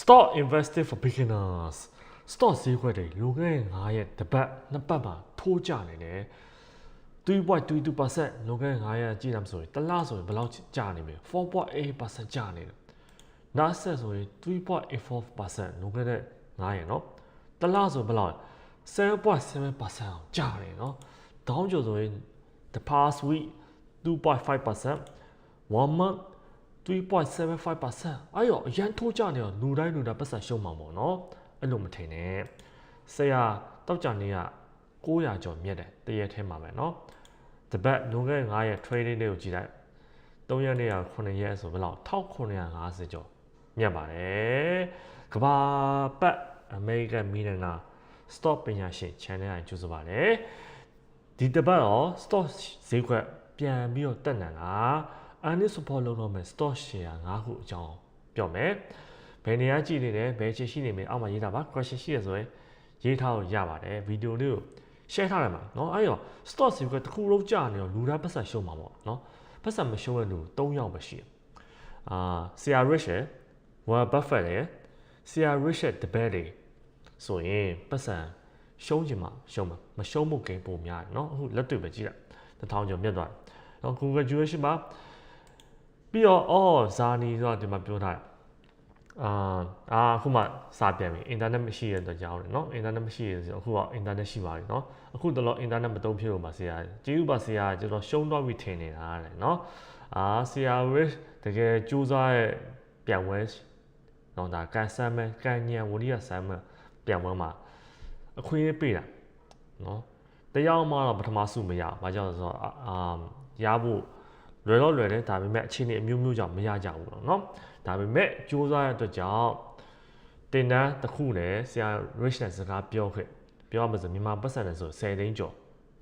Stock investing for beginners stock ဈေးကွက်တွေလူငယ်9ရက်တစ်ပတ်နှစ်ပတ်မှာထိုးကျနေတယ်3.22%လွန်ခဲ့9ရက်ကြည့်ရမှာဆိုရင်တစ်လဆိုရင်ဘယ်လောက်ကျနေမလဲ4.8%ကျနေတယ်နောက်ဆက်ဆိုရင်3.84%လွန်ခဲ့တဲ့9ရက်เนาะတစ်လဆိုဘယ်လောက်7.7%အောင်ကျနေเนาะဒေါင်းကျော်ဆိုရင် the past week 2.5% one month 3.75%အဲ့ရောအရန်ထိုးကြနေတော့လူတိုင်းလူတိုင်းပတ်စံရှုံးမှာပေါ့နော်အဲ့လိုမထင်နဲ့ဆရာတောက်ကြနေက900ကျော်မြက်တယ်တရက်ထဲမှာပဲနော်တပတ်လွန်ခဲ့9ရက် trading လေးကိုကြည့်လိုက်3ရက်နေ့က9ရက်ဆိုဘယ်လောက်1950ကျော်မြက်ပါတယ်ကဘာပတ်အမေရိကန်မီလနာ stock ပညာရှင် channel အရင်ကြိုးစားပါတယ်ဒီတပတ်တော့ stock ဈေးကွက်ပြန်ပြီးတော့တက်နံလား earning support လုပ်တော့မယ် stock share 5ခုအကြောင်းပြောမယ်ဘယ်နေရာကြည့်နေတယ်ဘယ်ချင်ရှိနေမယ်အောက်မှာရေးထားပါ question ရှိရဆိုရင်ရေးထားလို့ရပါတယ်ဗီဒီယိုလေးကို share ထားတယ်မှာเนาะအဲ့တော့ stock စီကတစ်ခုလုံးကြာနေတော့လူသားပတ်စံရှုံးမှာပေါ့เนาะပတ်စံမရှုံးတဲ့လူ3ယောက်ပဲရှိတယ်အာဆရာ rich ရယ် warren buffett ရယ်ဆရာ rich ရဲ့တပည့်တွေဆိုရင်ပတ်စံရှုံးချင်မှာရှုံးမှာမရှုံးမှုဂိမ်းပိုများတယ်เนาะအခုလက်တွေ့ပဲကြည့်လိုက်တစ်ထောင်ကျော်မြတ်သွားတယ်เนาะ congratulation ပါ ပြီးတော့အော်ဇာနီဆိုတာဒီမှာပြောထားတယ်အာအာအခုမှစပြန်ပြီအင်တာနက်မရှိရတဲ့ကြောင်းတယ်နော်အင်တာနက်မရှိရဆိုအခုကအင်တာနက်ရှိပါပြီနော်အခုတော့အင်တာနက်မတုံးဖြစ်လို့ပါဆရာကျေးဇူးပါဆရာကျွန်တော်ရှုံးတော့ပြီးထင်နေတာတဲ့နော်အာဆရာဝစ်တကယ်ကြိုးစားရဲ့ပြန်ဝဲနော်ဒါကန်ဆမ်းမဲကန်ညံဝရိယဆမ်းမဲပြန်ဝဲမှာအခွင့်အရေးပေးတာနော်တယောက်မှတော့ပထမဆုမရဘာကြောင့်လဲဆိုတော့အာရဖို့ လွယ်တော့လွယ်တယ်ဒါပေမဲ့အခြေအနေအမျိုးမျိုးကြောင့်မရကြဘူးတော့เนาะဒါပေမဲ့စူးစမ်းရတဲ့အတွက်ကြောင့်တင်တန်းတစ်ခုနဲ့ဆရာ rich နဲ့စကားပြောခဲ့ပြောရမှာဆိုမြန်မာပတ်စံနဲ့ဆို10သိန်းကျော်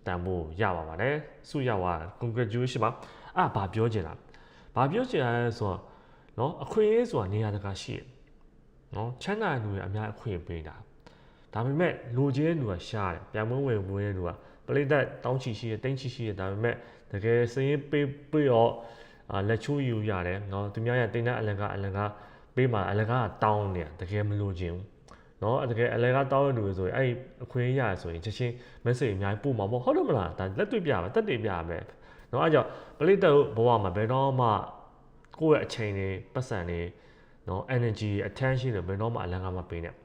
တန်ဖို့ရပါပါတယ်စုရပါ congratulation ပါအာဘာပြောချင်လားဘာပြောချင်လဲဆိုတော့เนาะအခွင့်အရေးဆိုတာနေရာတကာရှိတယ်เนาะချမ်းသာတဲ့လူတွေအများအခွင့်ပေးတာဒါပေမဲ့လူချင်းတဲ့လူကရှားတယ်ပြန်မွေးဝင်ဝင်တဲ့လူကပလိတ်တောင်းချီရှိတယ်တင်းချီရှိတယ်ဒါပေမဲ့ တကယ်စရင်ပေးပြီးတော့လက်ချိုးယူရတယ်နော်သူများရတင်တဲ့အလံကအလံကပေးမှာအလံကတောင်းနေတကယ်မလိုချင်ဘူးနော်တကယ်အလဲကတောင်းရတူဆိုရင်အဲ့အခွင့်ရဆိုရင်ချက်ချင်း message အများကြီးပို့မှာပေါ့ဟုတ်တယ်မလားဒါလက်တွေ့ပြမယ်တက်တည်ပြမယ်နော်အဲ့ကြောင့်ပလိတက်ဘဝမှာဘယ်တော့မှကိုယ့်ရဲ့အချိန်တွေပတ်စံတွေနော် energy attention တွေဘယ်တော့မှအလံကမပေးနဲ့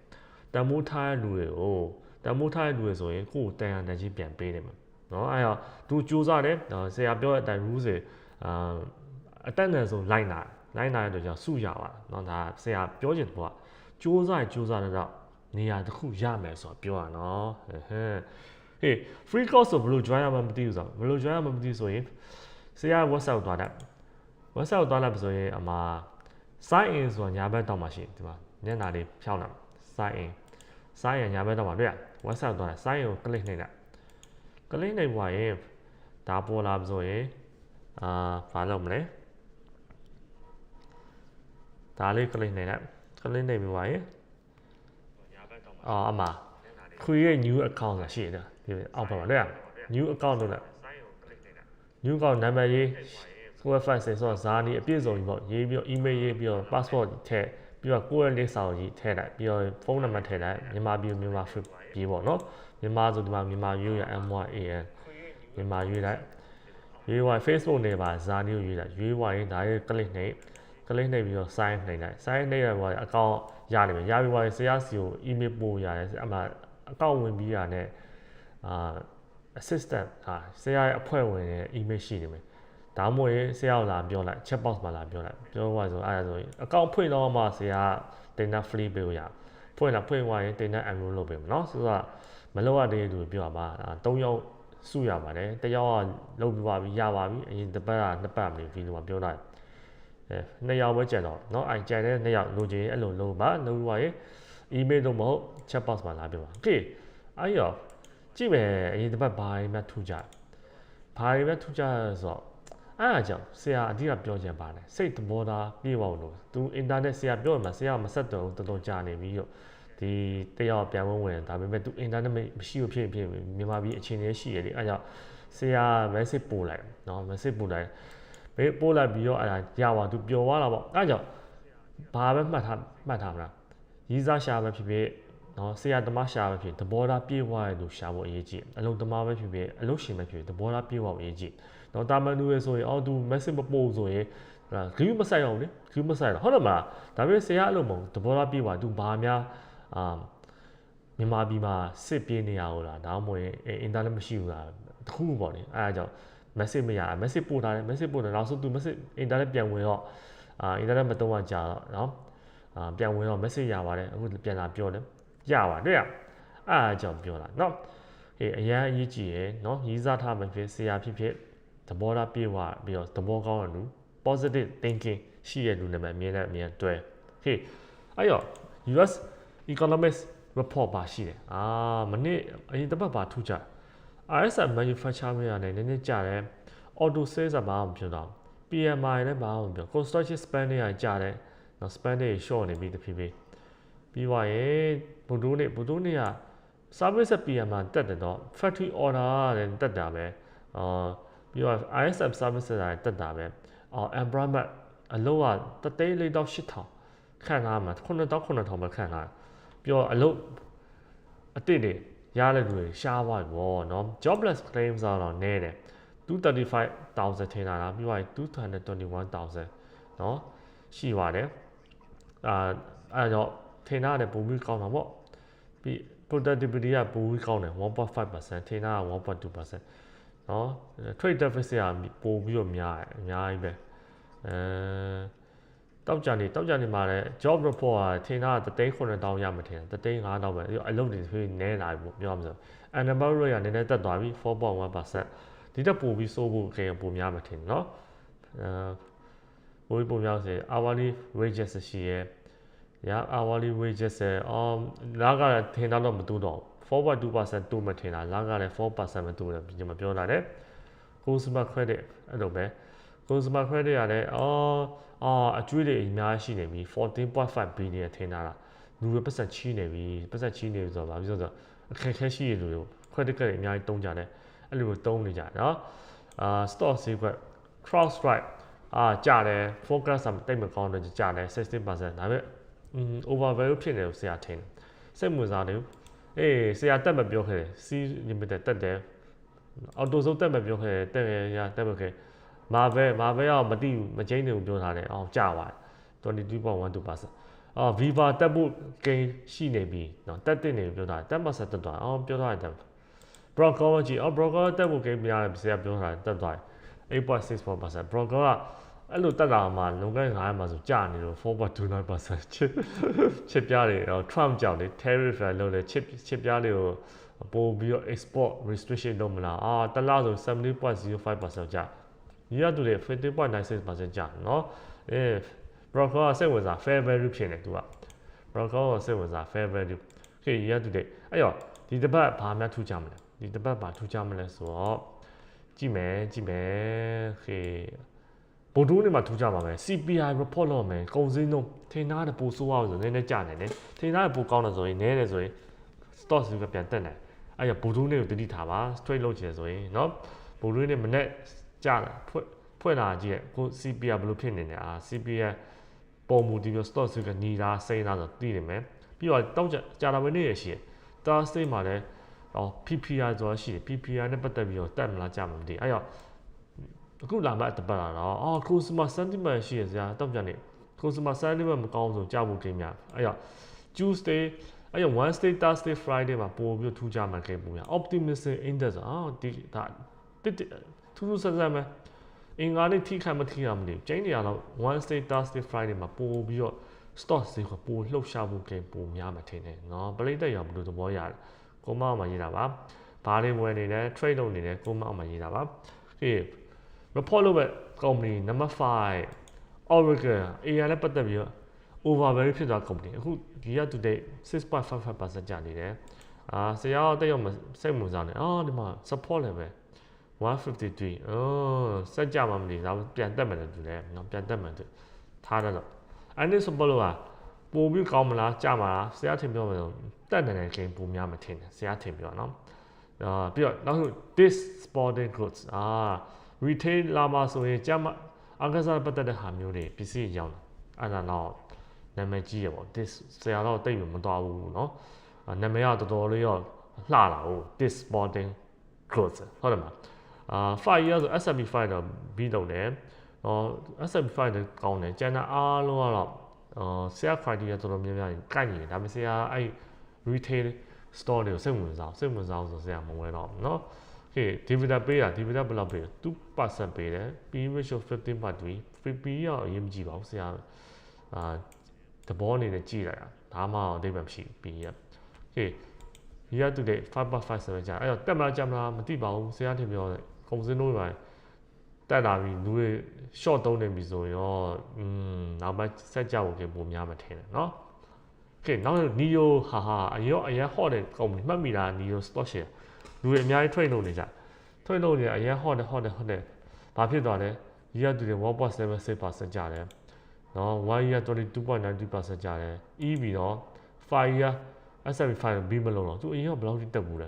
တန်မိုးထားတဲ့လူတွေကိုတန်မိုးထားတဲ့လူတွေဆိုရင်ကိုယ့်ကိုတန်ရန်တန်ချင်းပြန်ပေးနေမှာ เนาะအဲ့တော့သူစူးစမ်းတယ်ဆရာပြောတဲ့အတိုင်း rules တွေအာအတက်နဲ့ဆိုလိုက်နာလိုက်နာတဲ့အတွက်ကြောင့်စုရပါเนาะဒါဆရာပြောချင်တဲ့ကစူးစမ်းစူးစမ်းတော့နေရာတစ်ခုရမယ်ဆိုတော့ပြောရနော်ဟဲ့ဟဲ့ hey free course ဆိုဘယ်လို join ရမှမသိဘူးဆိုတော့ဘယ်လို join ရမှမသိဆိုရင်ဆရာ WhatsApp သွားတယ် WhatsApp သွားလိုက်ဆိုရင်အမှာ sign in ဆိုတာညာဘက်တော့မှရှိဒီမှာညနာလေးဖြောင်းလာ sign in sign in ညာဘက်တော့မှတွေ့ရ WhatsApp သွားတယ် sign in ကို click နှိပ်လိုက် click နှိပ်ပါရင်ဒါပေါ်လာဆိုရင်အာဘာလုပ်မလဲဒါလေး click နှိပ်လိုက် click နှိပ်ပြီးပါရင်အော်အမှာ create new account ဆိုတာရှိတယ်ဒီအောက်ဘက်မှာတွေ့ရ new account လို့လိုက် new account နာမည်ရေး website ဆိုတော့ဇာနီအပြည့်စုံကြီးပေါ့ရေးပြီးတော့ email ရေးပြီးတော့ passport ထည့်ပြီးတော့ကိုယ့်ရဲ့လိပ်စာကြီးထည့်လိုက်ပြီးတော့ဖုန်းနံပါတ်ထည့်လိုက်မြန်မာပြည်မြန်မာ ပြည်ပေါ့နော်မြန်မာဆိုဒီမှာမြန်မာရွေးရ MYAN မြန်မာရွေးလိုက်ရွေးဝိုင်း Facebook နေပါဇာနီကိုရွေးလိုက်ရွေးဝိုင်းဒါရေး click နှိပ် click နှိပ်ပြီးတော့ sign နှိပ်လိုက် sign နှိပ်ရပါအကောင့်ရနေပြီရပြီးပါဆရာစီကို email ပို့ရတယ်အမှအကောင့်ဝင်ပြီးရတဲ့အာ assistant ဟာဆရာရဲ့အဖွဲ့ဝင်ရဲ့ email ရှိနေမယ်ဒါမှမဟုတ်ရင်ဆရာကိုလာပြောလိုက် chat box မှာလာပြောလိုက်ပြောပါဆိုအဲ့ဒါဆိုရင်အကောင့်ဖွင့်တော့မှဆရာတင်တာ free ပေးလို့ရ ဖွင့်လာဖွင့်သွားရင်တင်တာ enroll လုပ်ပေးမယ်เนาะဆိုတော့မလုပ်ရတဲ့သူပြောပါ၃ယောက်စုရပါတယ်တယောက်ကလုပ်ပြီးပါပြီရပါပြီအရင်တစ်ပတ်ကနှစ်ပတ်မနေဒီလိုမှပြောလိုက်အဲနှစ်ယောက်ပဲကြံတော့เนาะအဲ့ကြံတဲ့နှစ်ယောက်လိုချင်အဲ့လိုလုပ်ပါလုပ်ပြီးပါရင် email တော့မဟုတ် chat box မှာလာပြောပါโอเคအဲ့ရောကြည့်မယ်အရင်တစ်ပတ်ဘာတွေမှထူကြဘာတွေမှထူကြဆိုတော့ အဲ့အကြောင်းဆရာအဓိကပြောချင်ပါတယ်စိတ်သဘောထားပြေပါလို့သူအင်တာနက်ဆရာပြောရမှာဆရာမဆက်တော့ဘူးတော်တော်ကြာနေပြီတော့ဒီတယောက်ပြန်ဝင်ဝင်ဒါပေမဲ့သူအင်တာနက်မရှိဘူးဖြစ်ဖြစ်မြန်မာပြည်အခြေအနေရှိရလေအဲ့ကြောင့်ဆရာ message ပို့လိုက်เนาะ message ပို့လိုက်ဘေးပို့လိုက်ပြီးတော့အဲ့ဒါရပါသူပျော်သွားတာပေါ့အဲ့ကြောင့်ဘာပဲမှတ်ထားမှတ်ထားမလား ရီးစားရှာပဲဖြစ်ဖြစ်နော်ဆရာသမားရှာပဲဖြစ်သဘောထားပြေဝရလို့ရှာဖို့အရေးကြီးအလုံးသမားပဲဖြစ်ဖြစ်အလုံးရှင်ပဲဖြစ်ဖြစ်သဘောထားပြေဝဖို့အရေးကြီး နော်တာမန်လူရဲ့ဆိုရင်အော်သူ message မပို့ဆိုရင်ဟာဂယူးမဆိုင်အောင်လေဂယူးမဆိုင်တော့ဟုတ်တယ်မလားဒါပေမဲ့ဆရာအလုံးမဟုတ်သဘောထားပြေဝသူဘာများအာမြန်မာပြည်မှာစစ်ပြေးနေရဟုတ်လားဒါမှမဟုတ်ရင်အင်တာနက်မရှိဘူးလားတခုပေါ့လေအဲအကြောင်း message မရ message ပို့ထားတယ် message ပို့တယ်နောက်ဆုံးသူ message အင်တာနက်ပြန်ဝင်တော့အာအင်တာနက်မသုံးရကြတော့နော်အာပြန်ဝင်တော့ message ရပါတယ်အခုပြန်လာပြောတယ်ရပါတွေ့ရအဲ့အကြောင်းပြောတာနော်ဟေးအရန်အရေးကြီးရယ်နော်ရီးစားထားမှဖြစ်ဆရာဖြစ်ဖြစ် သဘောထားပြေဝပြီးတော့သဘောကောင်းတဲ့လူ positive thinking ရှိတဲ့လူနဲ့မှအမြဲတမ်းအမြဲတွဲဟေးအဲ့တော့ US economics report ပါရှိတယ်အာမနေ့အရင်တစ်ပတ်ပါထူးကြ RSM manufacturing ရတယ်နည်းနည်းကြတယ် auto sales ကဘာမှမပြောတော့ PMI လည်းဘာမှမပြော construction spending ကကြတယ်နော် spending short နေပြီတဖြည်းဖြည်းပြီးသွားရင်ဘုဒ္ဓနေ့ဘုဒ္ဓနေ့က service PMI တက်တယ်တော့ factory order လည်းတက်တာပဲအာ ပြီးတော့ ISM services တွေတက်တာပဲအော် employment အလုပ်က34800ခန့်ထားမှာ9900ပဲခန့်ထားပြီးတော့အလုပ်အတိတ်တွေရတဲ့လူတွေရှားသွားပြီပေါ့နော် jobless claims ကတော့နည်းတယ်235000ထင်တာလားပြီးတော့221000နော်ရှိပါတယ်အာအဲတော့ထင်တာလည်းပုံပြီးကောင်းတာပေါ့ပြီး productivity ကပုံပြီးကောင်းတယ်1.5%ထင်တာက1.2% နော် trade deficit ကပိုပြီးတော့များတယ်အများကြီးပဲအဲတောက်ကြနေတောက်ကြနေမှာလည်း job report ကထင်တာ3,900ရမှထင်တယ်3,500ပဲအလုပ်တွေဆိုနည်းလာပြီပြောမှဆို unemployment rate ကနည်းနည်းတက်သွားပြီ4.1%ဒီတက်ပိုပြီးစိုးဖို့ခင်ပိုများမှထင်နော်အဲပိုပိုများစေ hourly wages ရှိရဲ့ yeah hourly wages အော်လာကထင်တာတော့မတူတော့ဘူး 4.2%တူမထင်တာလာကလည်း4%မတူတယ်ဒီမှာပြောတာလေ consumer credit အဲ့လိုပဲ consumer credit ကလည်းအော်အော်အကျွေးတွေအများရှိနေပြီ14.5 billion ထင်တာလားလူတွေပတ်သက်ချီးနေပြီပတ်သက်ချီးနေပြီဆိုတော့ဗာပြောဆိုတော့အခက်အခဲရှိရလူတွေ credit card တွေအများကြီးတုံးကြတယ်အဲ့လိုတုံးနေကြเนาะအာ stock secret cross strike အာကြတယ် focus အတိတ်မကောင်းတော့ကြတယ်16%ဒါပေမဲ့ over value ဖြစ်နေလို့ဆရာထင်စိတ်ဝင်စားတယ် အေးဆရာတက်မပြောခဲ့တယ် C limited တက်တယ်အော်တိုဆုံးတက်မပြောခဲ့တယ်တက်ရတက်မခဲ့မာဗယ်မာဗယ်ကမတိဘူးမကျင်းတယ်ကိုပြောထားတယ်အောင်ကြပါတယ်22.12%အော် Viva တက်ဖို့ကိန်းရှိနေပြီเนาะတက်တင်နေပြောတာတက်မဆက်တက်သွားအောင်ပြောထားတယ် Broker ကကြည့်အော် Broker တက်ဖို့ကိန်းများတယ်ဆရာပြောထားတယ်တက်သွား8.64% Broker က အဲ့လိုတက်လာမှလုံခဲ့9မှာဆိုကြာနေလို့4.29%ချစ်ချစ်ပြားတွေတော့ Trump ကြောင့်လေ tariff လို့လေချစ်ချစ်ပြားလေးကိုပို့ပြီးတော့ export restriction လုပ်မလားအာတလားဆို70.05%ကြာညီရတူတွေ15.96%ကြာနော်အဲ broker ကစိတ်ဝင်စား fair value ဖြစ်နေသူက broker ကစိတ်ဝင်စား fair value ခေညီရတူတွေအဲ့တော့ဒီတစ်ပတ်ဘာမှထူးကြမလဲဒီတစ်ပတ်ဘာထူးကြမလဲဆိုတော့ကြည့်မယ်ကြည့်မယ်ခေ ဗိုလ်တူးနေမှာထူးကြပါမယ် CPI report လုပ်မယ်ကုန်စည်နှုန်းထင်သားတဲ့ပိုဆိုးအောင်ဆိုနည်းနည်းကြာနေတယ်ထင်သားတဲ့ပိုကောင်းတယ်ဆိုရင်နည်းတယ်ဆိုရင် stock စီကပြန်တက်နေအဲ့ရဗိုလ်တူးနေကိုတတိထားပါ straight လုပ်ချင်ဆိုရင်เนาะဗိုလ်တူးနေမနဲ့ကြာတာဖွင့်ဖွင့်လာကြည့်ကို CPI ဘယ်လိုဖြစ်နေလဲအာ CPI ပုံမူဒီလို stock စီကညီတာစိမ့်တာဆိုသိနေမယ်ပြီးတော့တောက်ကြာတာပဲနေရရှိတယ်တာစတိတ်မှာလည်းဟော PPI ဆိုတာရှိတယ် PPI နဲ့ပတ်သက်ပြီးတော့တက်မလားကြာမသိအဲ့တော့ အခုလာမှတပတ်လာတော့အော် consumer sentiment ရှိရစရာတောက်ကြနေ consumer sentiment မကောင်းဆိုကြာဖို့ကိန်းများအဲ့တော့ Tuesday အဲ့တော့ Wednesday Thursday Friday မှာပို့ပြီးထူးကြမှာကိန်းပုံများ optimism index အော်ဒီဒါတစ်ထူးထူးဆန်းဆန်းပဲအင်္ဂါနေ့ထိခိုက်မထိရမလို့ကျင်းနေရတော့ Wednesday Thursday Friday မှာပို့ပြီးတော့ stock ဈေးကပိုလှုပ်ရှားမှုကိန်းပိုများမှာထင်တယ်နော်ပလိတ်တက်ရောဘယ်လိုသဘောရတယ်ကိုမောက်မှာရေးတာပါဘာတွေဝယ်နေလဲ trade လုပ်နေလဲကိုမောက်မှာရေးတာပါဟေး report လုပ်ပဲ company number 5 Oracle AI နဲ့ပတ်သက်ပြီးတော့ overvalue ဖြစ်သွား company အခုဒီရ today 6.55%ကျနေတယ်အာဆရာတော့တက်ရောက်မစိတ်ဝင်စားနေအော်ဒီမှာ support level 153အော်စက်ကြမှာမလို့ဒါပြန်တက်မယ်လို့တူတယ်နော်ပြန်တက်မယ်သူထားတယ်တော့အဲ့ဒီ support လို့ကပို့ပြီးကောင်းမလားကြမှာလားဆရာထင်ပြောမယ်ဆိုတက်နေတဲ့ game ပိုများမထင်တယ်ဆရာထင်ပြောနော်အာပြီးတော့နောက်ဆုံး this sporting goods အာ retail လာမှာဆိုရင်ကြမှာအကစားပတ်သက်တဲ့ဟာမျိုးတွေပစ္စည်းရောင်းတာအဲ့ဒါတော့ နာမည်ကြီးရပေါ့ this ဆရာတော့တိတ်မတော်ဘူးเนาะနာမည်ကတော်တော်လေးရောလှလာဟုတ် this sporting clothes ဟုတ်တယ်မလားအာ5 years ဆို S&P 5တော့ပြီးတော့တယ်ဟော S&P 5တော့ကောင်းတယ်ကျန်တဲ့အားလုံးကတော့အာဆရာ criteria တော်တော်များများကိုက်နေတယ်ဒါပေမဲ့ဆရာအဲ့ retail store တွေကိုစိတ်ဝင်စားစိတ်ဝင်စားဆိုဆရာမဝဲတော့ဘူးเนาะ okay dividend ပေးတာ dividend ဘယ်လောက်ပေးလဲ2%ပေးတယ် P ratio 15.3 P ရောအရင်မကြည့်ပါဘူးဆရာအာသဘောအနေနဲ့ကြည့်လိုက်တာဒါမှတော့အဓိပ္ပာယ်မရှိဘူး P ရ okay year to date 5.57ကြာအဲ့တော့တက်မလားကြမလားမသိပါဘူးဆရာထင်ပြောတယ်ကုန်စင်းတို့ပါတက်လာပြီလူတွေ short သုံးနေပြီဆိုရင်ရောอืมနောက်ပိုင်းဆက်ကြဖို့ကပုံများမထင်နဲ့เนาะ okay နောက် Neo ဟာဟာအရောအရင်ဟော့တဲ့ကုမ္ပဏီမှတ်မိလား Neo stock share လူတွေအများကြီး trade လုပ်နေကြ trade လုပ်နေအရင်ဟော့တယ်ဟော့တယ်ဟော့တယ်ဘာဖြစ်သွားလဲ year to date 1.76%ကျတယ်နော်1 year 22.92%ကျတယ် EV တော့5 year S&P 5ဘီမလုံးတော့သူအရင်ကဘယ်လောက်ထိတက်ဘူးလဲ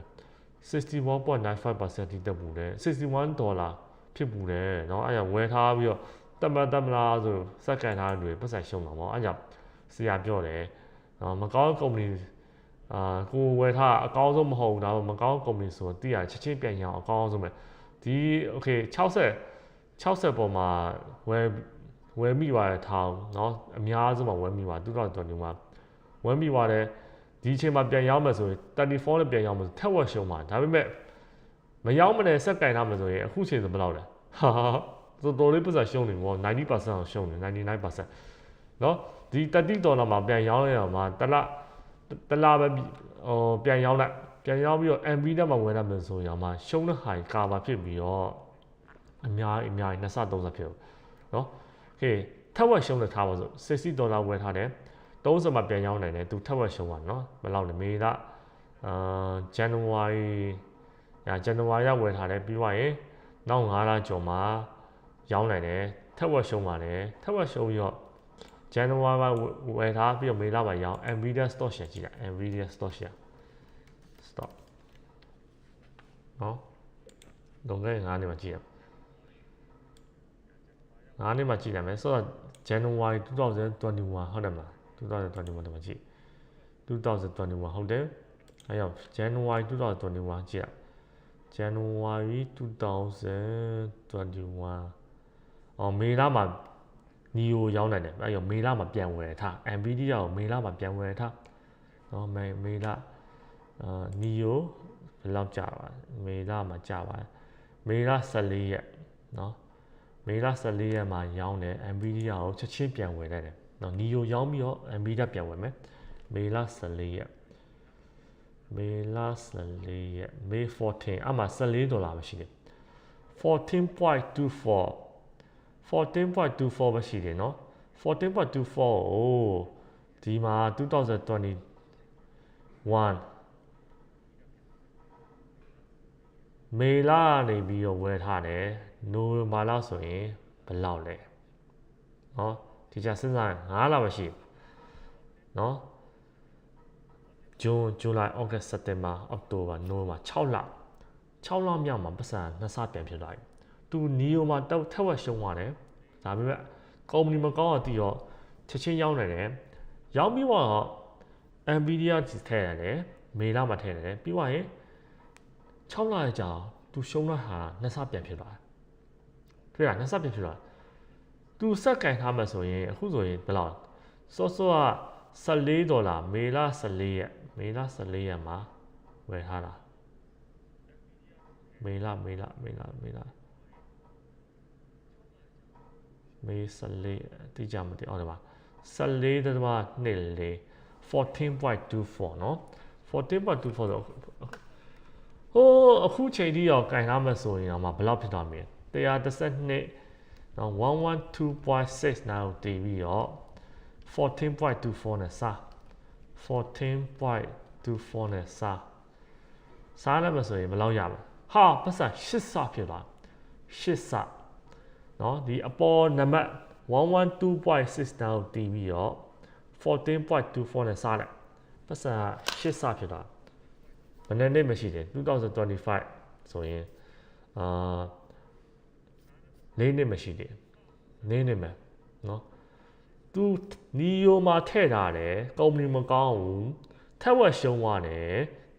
61.95%ထိတက်ဘူးလဲ61ဒေါ်လာဖြစ်ဘူးလဲเนาะအဲ့ဒါဝယ်ထားပြီးတော့တက်မတက်မလားဆိုစက်ကန်ထားတဲ့တွေပတ်စံရှုံတာပေါ့အဲ့ကြောင့်ဆရာပြောတယ်เนาะမကောင်းကုမ္ပဏီ အာကိုဝယ်ထားအကောင်းဆုံးမဟုတ်ဘူးဒါပေမဲ့မကောင်းကုမ္ပဏီဆိုတော့တိရချက်ချင်းပြန်ရအောင်အကောင်းဆုံးပဲဒီ okay 60 60ပေါ်မှာဝယ်ဝယ်မိပါတယ်ထောင်เนาะအများဆုံးမှာဝယ်မိပါ2021မှာဝယ်မိပါတယ်ဒီအချိန်မှာပြန်ရောက်မယ်ဆိုရင်34နဲ့ပြန်ရောက်မယ်ဆိုထက်ဝက်ရှုံးမှာဒါပေမဲ့မရောက်မနဲ့ဆက်ကင်ထားမယ်ဆိုရင်အခုချိန်ဆိုဘယ်လောက်လဲဟာတော်တော်လေးပတ်စံရှုံးနေပေါ့90%အောင်ရှုံးနေ99%เนาะဒီ30ဒေါ်လာမှာပြန်ရောက်ရအောင်မှာတလ တလပဲဟိုပြန်ရောက်လိုက်ပြန်ရောက်ပြီးတော့ MB တက်မှာဝင်ရမယ်ဆိုရင်အောင်မှာရှုံးတဲ့ဟာကာဗာဖြစ်ပြီးတော့အများအများ20 30ဖြစ်เนาะโอเคထက်ဝက်ရှုံးတဲ့ထားပါဆို60ဒေါ်လာဝယ်ထားတယ်30မှာပြန်ရောက်နိုင်တယ်သူထက်ဝက်ရှုံးပါနော်ဘယ်လောက်လဲမေလအာဇန်နဝါရီညာဇန်နဝါရီဝယ်ထားတယ်ပြီးသွားရင်နောက်9လကျော်မှာရောက်နိုင်တယ်ထက်ဝက်ရှုံးပါတယ်ထက်ဝက်ရှုံးပြီးတော့ ဇန်နဝါရီမှာဝယ်ထားပြီးတော့မေလမှာရောက် Nvidia stock share ကြည့်လိုက် Nvidia stock share stop နော်လုံခဲ့9နှစ်မှာကြည့်ရ9နှစ်မှာကြည့်လိုက်မယ်ဆိုတော့ January 2021ဟုတ်တယ်မလား2021တော့မကြည့်2021ဟုတ်တယ်အဲရောက် January 2021ကြည့်ရ January 2021အော်မေလမှာ နီယိုရောက်နိုင်တယ်အဲရောက်မေလမှာပြန်ဝယ်ထား Nvidia ကိုမေလမှာပြန်ဝယ်ထားနော်မေမေလအာနီယိုဘယ်လောက်ကြာပါမေလမှာကြာပါမေလ14ရက်နော်မေလ14ရက်မှာရောင်းတယ် Nvidia ကိုချက်ချင်းပြန်ဝယ်လိုက်တယ်နော်နီယိုရောင်းပြီးတော့ Nvidia ပြန်ဝယ်မယ်မေလ14ရက်မေလ14ရက်မေ14အမှ14ဒေါ်လာပဲရှိတယ်14.24 14.24ပဲရှိတယ်နော်14.24ကိုဒီမှာ2021မေလနေပြီးတော့ဝယ်ထားတယ်နိုဝင်ဘာလဆိုရင်ဘယ်လောက်လဲနော်ဒီကြစဉ်းစားရင်9လပဲရှိနော်ဂျွန်ဇူလိုင်ဩဂတ်စက်တင်ဘာအောက်တိုဘာနိုဝင်ဘာ6လ6လမြောက်မှာပတ်စံနှစ်ဆပြန်ဖြစ်သွားပြီ သူနီယိုမှာတောက်ထက်ဝက်ရှုံးသွားတယ်ဒါပေမဲ့ကုမ္ပဏီမကောင်းတော့တီတော့ချက်ချင်းရောက်နေတယ်ရောက်ပြီးတော့ Nvidia ကြီးထည့်ရတယ်မေလမှာထည့်ရတယ်ပြီးသွားရင်6လကြာသူရှုံးတော့ဟာနှစ်ဆပြန်ဖြစ်သွားတယ်တွေ့လားနှစ်ဆပြန်ဖြစ်သွားတယ်သူစက်ကင်ထားမှဆိုရင်အခုဆိုရင်ဘယ်လောက်စောစောက14ဒေါ်လာမေလ14ရက်မေလ14ရက်မှာဝယ်ထားတာမေလမေလမေလမေလ မေ14တိကျမသိအောင်ဒီမှာ14တမနှစ်လေ14.24เนาะ14.24ဆိုဟိုးအခုချိန်ထိရောကင်ထားမှဆိုရင်တော့ဘယ်လောက်ဖြစ်သွားမလဲ132နော်112.6နာကိုတည်ပြီးတော့14.24နဲ့စား14.24နဲ့စားစားလည်းမဆိုရင်ဘယ်လောက်ရမလဲဟာပတ်စံ8ဆဖြစ်သွား 8ဆနော်ဒီအပေါ်နံပါတ်112.6နာကိုတည်ပြီးတော့14.24နဲ့စားလိုက်ပတ်စံ8ဆဖြစ်သွားဘယ်နှစ်နှစ်မရှိတယ်2025ဆိုရင်အာ၄နှစ်မရှိသေး၄နှစ်မယ်နော်သူနီယိုမှာထည့်ထားတယ်ကုမ္ပဏီမကောင်းဘူးထက်ဝက်ရှုံးသွားတယ်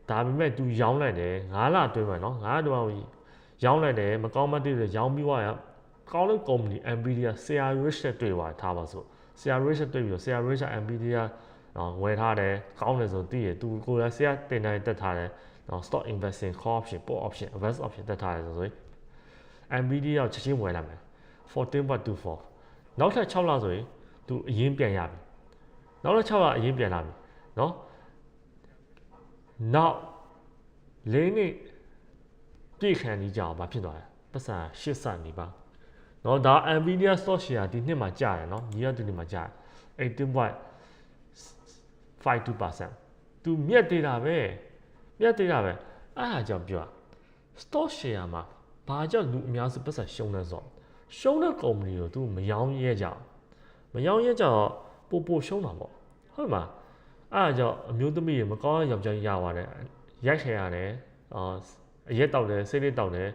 ဒါပေမဲ့ तू ရောင်းလိုက်တယ်9လအတွင်းမှာနော်9လအတွင်းရောင်းလိုက်တယ်မကောင်းမသိတယ်ရောင်းပြီးသွားရ ကောင်းတဲ့ကုမ္ပဏီ Nvidia ဆရာ Rich နဲ့တွေ့သွားထားပါစို့ဆရာ Rich နဲ့တွေ့ပြီးတော့ဆရာ Rich Nvidia နော်ဝယ်ထားတယ်ကောင်းတယ်ဆိုသိရ तू ကိုယ်လည်းဆရာတင်တိုင်းတက်ထားတယ်နော် stock investing call option put option invest option တက်ထားတယ်ဆိုရင် Nvidia ကိုချက်ချင်းဝယ်လိုက်မယ်14.24နောက်ထပ်6လဆိုရင် तू အရင်ပြန်ရပြီနောက်ထပ်6လအရင်ပြန်လာပြီနော်နောက်လေးနှစ်ပြည့်ခံကြီးကြအောင်ဘာဖြစ်သွားလဲပတ်စံ80စနေပါ เนาะဒါ Nvidia stock share ဒီနှစ်မှာကျတယ်เนาะညီရဒီနှစ်မှာကျတယ်18.52% သူမြက်သေးတာပဲမြက်သေးတာပဲအဲ့ဒါကြောင့်ပြော stock share မှာဘာကြောင့်လူအများစုပတ်စံရှုံးလဲဆိုတော့ရှုံးတဲ့ကုမ္ပဏီကိုသူမယောင်းရဲကြမယောင်းရဲကြတော့ပို့ပို့ရှုံးတာပေါ့ဟုတ်မှာအဲ့ဒါကြောင့်အမျိုးသမီးတွေမကောင်းတဲ့ယောက်ျားကြီးရပါတယ်ရိုက်ခဲရတယ်အာအရက်တောက်တယ်စိတ်လေးတောက်တယ်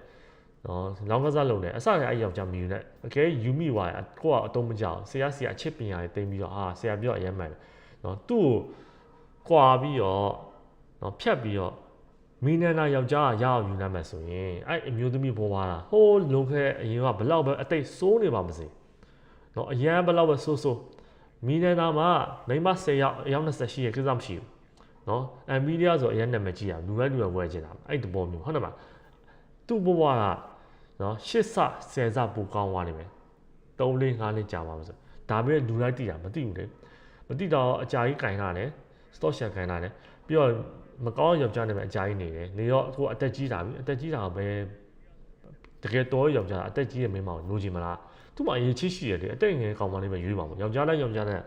နော်လောင်းကစားလုပ်တယ်အစလည်းအဲ့ယောက်ျားမယူနဲ့အကဲယူမိသွားတယ်ကိုကအတုံးမကြောက်ဆရာစီအချစ်ပညာတွေတင်ပြီးတော့အာဆရာပြောအရင်မှန်တယ်နော်သူ့ကိုကွာပြီးတော့နော်ဖြတ်ပြီးတော့မီနန္ဒာယောက်ျားကရအောင်ယူနိုင်မယ်ဆိုရင်အဲ့အမျိုးသမီးပေါ်သွားတာဟိုးလုံခဲအရင်ကဘလောက်ပဲအတိတ်စိုးနေပါမစေနော်အရန်ဘလောက်ပဲစိုးစိုးမီနန္ဒာမှာမိမ10ယောက်အယောက်20ရှိရကိစ္စမရှိဘူးနော်အမီဒီယာဆိုအရင်နာမည်ကြီးอ่ะလူပဲလူပဲဝယ်ချင်တာအဲ့ဒီပေါ်မျိုးဟုတ်တယ်မလား သူ့ဘဝကနော်ရှစ်ဆဆယ်ဆပူကောင်းသွားနေမယ်3 4 5နှစ်ကြာပါမစို့ဒါပေမဲ့လူလိုက်တည်တာမသိဘူးလေမသိတော့အကြာကြီးကင်လာတယ် stock share ကင်လာတယ်ပြီးတော့မကောင်းယောက်ျားနဲ့ပဲအကြာကြီးနေတယ်နေတော့ကိုအသက်ကြီးတာပြီအသက်ကြီးတာပဲတကယ်တော့ယောက်ျားအသက်ကြီးရဲ့မင်းမောင်လိုချင်မလားသူ့မှာအရေးချရှိရတယ်အသက်ငယ်ကောင်မလေးပဲရွေးပါမို့ယောက်ျားလိုက်ယောက်ျားနဲ့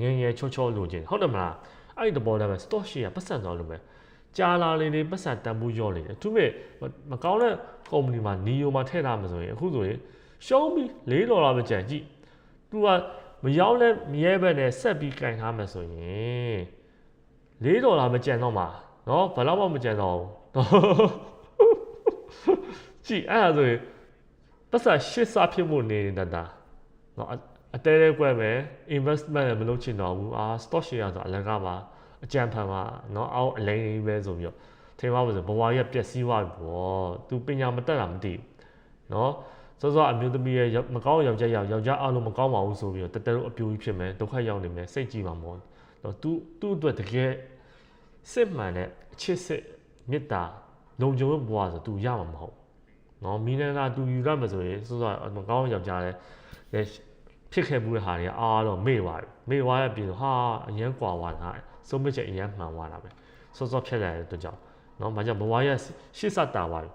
ငယ်ငယ်ချောချောလိုချင်ဟုတ်တယ်မလားအဲ့ဒီတဘောလည်းပဲ stock share ပတ်စံသွားလို့ပဲ ကြာလာလေလေပတ်စံတန်ဖိုးရော့လေသူမဲ့မကောင်းတဲ့ကုမ္ပဏီမှာနီယိုမှာထည့်ထားမှာဆိုရင်အခုဆိုရင်ရှုံးပြီး၄ဒေါ်လာပဲကျန်ကြည့်သူကမရောက်လဲမြဲပဲနဲ့ဆက်ပြီးကင်ထားမှာဆိုရင်၄ဒေါ်လာမကျန်တော့မှာနော်ဘယ်တော့မှမကျန်တော့ဘူးကြည့်အဲ့ဒါဆိုရင်ပတ်စံရှစ်စားဖြစ်မှုနေနေတာနော်အတဲတဲကွက်ပဲ investment လည်းမလုပ်ချင်တော့ဘူးအာ stock share ဆိုအလကားပါ အကြံဖန်ပါเนาะအောက်အလိန်လေးပဲဆိုပြီးတော့ထင်ပါလို့ဆိုဘဝကြီးပျက်စီးသွားပြီပေါ့သူပညာမတတ်တာမသိဘူးเนาะစောစောအမျိုးသမီးရဲ့မကောင်းယောက်ျားယောက်ယောက်ျားအားလုံးမကောင်းပါဘူးဆိုပြီးတော့တတဲတို့အပြိုကြီးဖြစ်မယ်ဒုက္ခရောက်နေမယ်စိတ်ကြည့်ပါမောเนาะသူသူ့အတွက်တကယ်စစ်မှန်တဲ့အချစ်စစ်မေတ္တာလုံခြုံတဲ့ဘဝဆိုသူရမှာမဟုတ်เนาะမိနန္ဒာသူယူရမယ်ဆိုရင်စောစောမကောင်းယောက်ျားလည်းဖြစ်ခဲ့မှုတဲ့ဟာတွေအားလုံးမေ့သွားပြီမေ့သွားရပြီဆိုဟာအရန်ကွာသွားတာ ဆုံးဖြတ်ချက်အရင်မှန်သွားတာပဲစောစောဖြတ်လိုက်တဲ့အတွက်ကြောင့်နော်ဘာကြောင့်ဘဝရရှေ့ဆက်တာပါလဲ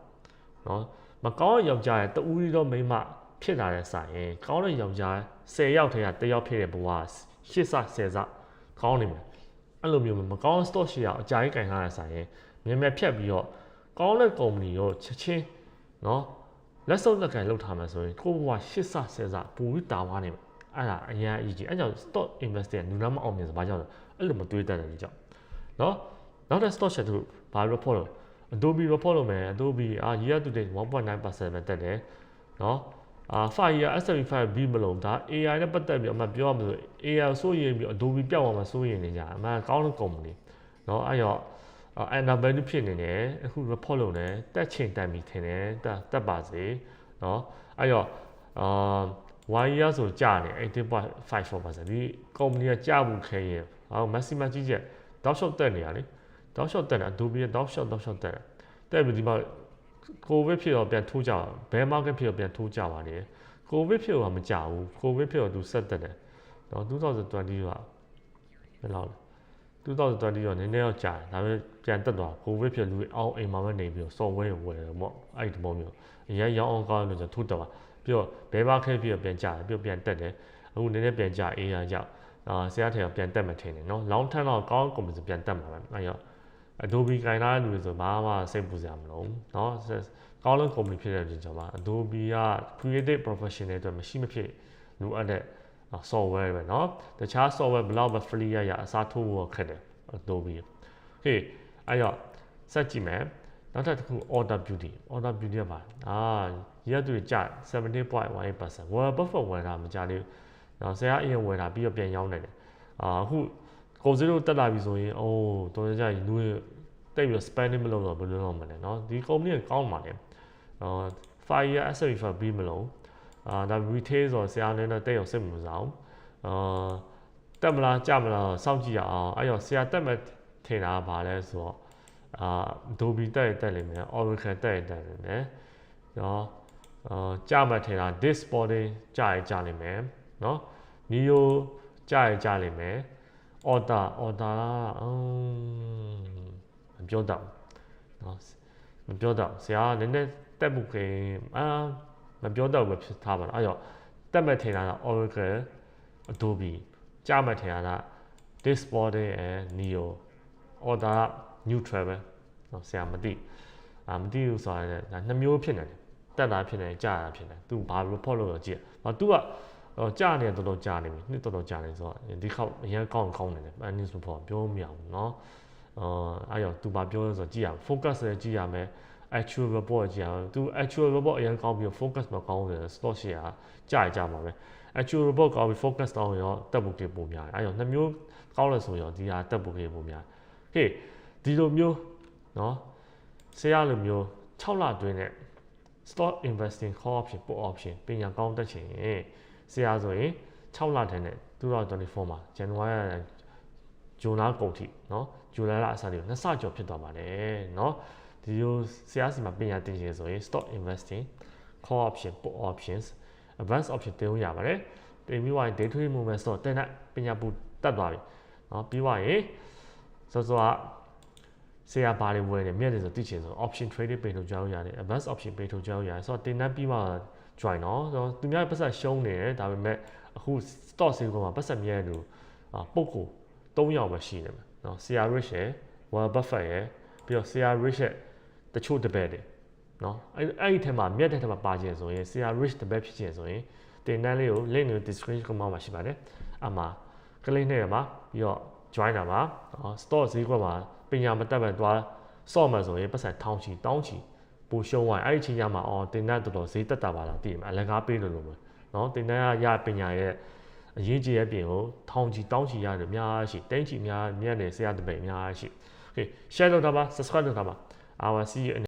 နော်မကောင်းတဲ့ယောက်ျားရဲ့တူဦးတော့မိမဖြစ်လာတဲ့ဆိုင်ရင်ကောင်းတဲ့ယောက်ျား10ယောက်ထဲက1ယောက်ဖြစ်တဲ့ဘဝရှေ့ဆက်10ဆက်ကောင်းနေမှာအဲ့လိုမျိုးမကောင်း stock ရှေ့အောင်အကြိုက်ကန်ထားတဲ့ဆိုင်ရင်မြန်မြန်ဖြတ်ပြီးတော့ကောင်းတဲ့ company ရောချက်ချင်းနော်လက်စုပ်လက်ကန်လောက်ထားမှဆိုရင်ကိုယ့်ဘဝရှေ့ဆက်10ဆက်ပူပြီးတာဝါနေမှာ အဲ့ဒါအရင်အကြီးကြီးအဲ့ကြောင့် stock investor နူနာမအောင်မြင်စဘာကြောင့်လဲအဲ့လိုမတွေးတတ်တယ်ဒီကြောင့်เนาะနောက်တဲ့ stock share တို့ဘာ report လို့ Adobe report လို့မယ် Adobe အာ year to date 1.9%ပဲတက်တယ်เนาะအာ5 year S75 B မလုံးဒါ AI နဲ့ပတ်သက်ပြီးအမှပြောရမလို့ AI ဆိုရင်ပြီး Adobe ပြောက်သွားမှာစိုးရင်နေကြအမှကောင်းတဲ့ company เนาะအဲ့တော့အဲ့နာဘယ်လိုဖြစ်နေလဲအခု report လုပ်နေတက်ချိန်တက်ပြီထင်တယ်တက်တက်ပါစေเนาะအဲ့တော့အာ one year ဆိုကြာနေ18.54%ဒီ company ကကြာဘူးခဲရင်ဟော maximum ကြီးချက်တောက်လျှောက်တက်နေရလေတောက်လျှောက်တက်တယ် Adobe တောက်လျှောက်တောက်လျှောက်တက်တယ်တက်ပြီးဒီမှာကိုဗစ်ဖြစ်တော့ပြန်ထိုးကြဘယ် market ဖြစ်တော့ပြန်ထိုးကြပါလေကိုဗစ်ဖြစ်တော့မကြဘူးကိုဗစ်ဖြစ်တော့သူဆက်တက်တယ်နော်2020ကဘယ်လောက်လဲ2020ရောနည်းနည်းတော့ကြာတယ်ဒါပေမဲ့ပြန်တက်သွားကိုဗစ်ဖြစ်လူအောင်းအိမ်မှာပဲနေပြီးတော့ software ကိုဝယ်တယ်ပေါ့အဲ့ဒီသဘောမျိုးအရင်ရောင်းအောင်ကောင်းလို့ဆိုထိုးတက် ပါပြီးတော့ဘဲဘာခဲပြီးတော့ပြန်ကြာတယ်ပြီးတော့ပြန်တက်တယ်အခုနည်းနည်းပြန်ကြာအေးရကြောက်အာဆရာထေကပြန်တက်မှထင်တယ်နော် long term တော့ကောင်းကွန်ပျူတာပြန်တက်မှာပဲအဲ့တော့ Adobe ကင်လာတဲ့လူတွေဆိုဘာမှစိတ်ပူစရာမလိုเนาะကောင်းလုံး company ဖြစ်တဲ့ကြောင့်ပါ Adobe က creative professional တွေမရှိမဖြစ်လိုအပ်တဲ့ software ပဲเนาะတခြား software ဘလောက်ပဲ free ရရအစားထိုးဖို့ခက်တယ် Adobe ဟေးအဲ့တော့စက်ကြည့်မယ်နောက်ထပ်တစ်ခု order beauty order beauty ကပါအာ ရက်တွေကျ17.18% Warren Buffett ဝယ်တာမကြလေး နော်ဆရာအရင်ဝယ်တာပြီးတော့ပြန်ရောင်းနေတယ်အာအခုကိုစင်းတို့တက်လာပြီဆိုရင်အိုးတော်ကြကြီးလူတိတ်ပြီးတော့ spending မလုပ်တော့ဘယ်လိုလုပ်မလဲเนาะဒီ company ကကောင်းပါလေအာ5 year SRE ဖတ်ပြီးမလို့အာဒါ retail ဆိုတော့ဆရာလည်းတော့တိတ်အောင်စိတ်မဝင်စားဘူးအာတက်မလားကြမလားစောင့်ကြည့်ရအောင်အဲ့တော့ဆရာတက်မဲ့ထင်တာကဘာလဲဆိုတော့အာ Adobe တက်ရတက်လိမ့်မယ် Oracle တက်ရတက်လိမ့်မယ်เนาะ အာကြမှထင်တာ this body ကြရကြလိမ့်မယ်เนาะ Neo ကြရကြလိမ့်မယ် order order လားအမ်မပြောတော့ဘူးเนาะမပြောတော့ဆရာကနည်းနည်းတက်မှုခင်အာမပြောတော့ဘူးဖြစ်ထားပါတော့အဲ့တော့တက်မဲ့ထင်တာက Oracle Adobe ကြမဲ့ထင်တာက this body and Neo order က neutral ပဲเนาะဆရာမသိအာမသိဘူးဆိုတာလည်းဒါနှစ်မျိုးဖြစ်နေတယ် တက်တာဖြစ်နေကြာတာဖြစ်နေသူဘာလို့ report လုပ်ရကြည့်อ่ะသူကတော့ကြာနေတော်တော်ကြာနေပြီနှစ်တော်တော်ကြာနေဆိုတော့ဒီခေါက်အရင်ကောင်းကောင်းနေတယ် earnings report ပြောမရဘူးเนาะအာအဲ့တော့သူဘာပြောလဲဆိုတော့ကြည့်ရအောင် focus လည်းကြည့်ရမယ် actual report ကြည့်ရအောင်သူ actual report အရင်ကောင်းပြီး focus မကောင်းဘူးလေ stock share ကကြာကြမှာပဲ actual report ကောင်းပြီး focus တောင်းရောတက်ဖို့ကေပုံများတယ်အဲ့တော့နှစ်မျိုးကောင်းလို့ဆိုရောဒီဟာတက်ဖို့ကေပုံများဟေးဒီလိုမျိုးเนาะဆရာလိုမျိုး6လတွင်းနဲ့ stock investing call option put option ပညာကောင်းတက်ချင်ဆရာဆိုရင်6လတည်းနဲ့2024မှာ January ဂျွန်လကုန်ထိเนาะဂျူလိုင်လအစလေးကိုနှစ်ဆကျော်ဖြစ်သွားပါတယ်เนาะဒီလိုဆရာစီမှာပညာသင်ချင်ဆိုရင် stock investing call option put options advanced option တင်လို့ရပါတယ်တင်ပြီးသွားရင် day trade movement ဆိုတော့တင်တဲ့ပညာပူတက်သွားပြီเนาะပြီးသွားရင်စောစောက ဆရာဘာတွေဝယ်နေမြက်တယ်ဆိုသိချင်ဆို option trading ပင်ထုတ်ကြောင်းရတယ် advanced option ပင်ထုတ်ကြောင်းရတယ်ဆိုတော့တင်တဲ့ပြီးမှ join เนาะဆိုတော့သူများပတ်ဆက်ရှုံးနေတယ်ဒါပေမဲ့အခု stock sale ကမှာပတ်ဆက်မြဲတယ်လို့ပုတ်ကို3ယောက်ပဲရှိနေမှာเนาะဆရာ rich ရယ် Warren Buffett ရယ်ပြီးတော့ဆရာ rich ရဲ့တချို့တပည့်တွေเนาะအဲ့အဲ့ဒီထဲမှာမြက်တဲ့ထဲမှာပါခြင်းဆိုရင်ဆရာ rich တပည့်ဖြစ်ခြင်းဆိုရင်တင်တန်းလေးကို link ကို description ကမှာရှိပါတယ်အမှာ click နဲ့မှာပြီးတော့ join တာပါเนาะ store ဈေးကွက်မှာပ ညာမတက်ပဲသွားဆော့မှဆိုရင်ပတ်စံထောင်းချီတောင်းချီပိုရှုံးသွားအဲ့ဒီချိန်ကျမှအော်တင်တဲ့တော်တော်ဈေးတက်တာပါလားသိရမှာအလကားပေးလို့လို့ပဲနော်တင်တဲ့ရပညာရဲ့အရေးကြီးရဲ့ပြင်ကိုထောင်းချီတောင်းချီရတယ်အများရှိတင်းချီများမြတ်နေဆရာတပိတ်အများရှိ Okay share လုပ်တာပါ subscribe လုပ်တာပါ our see you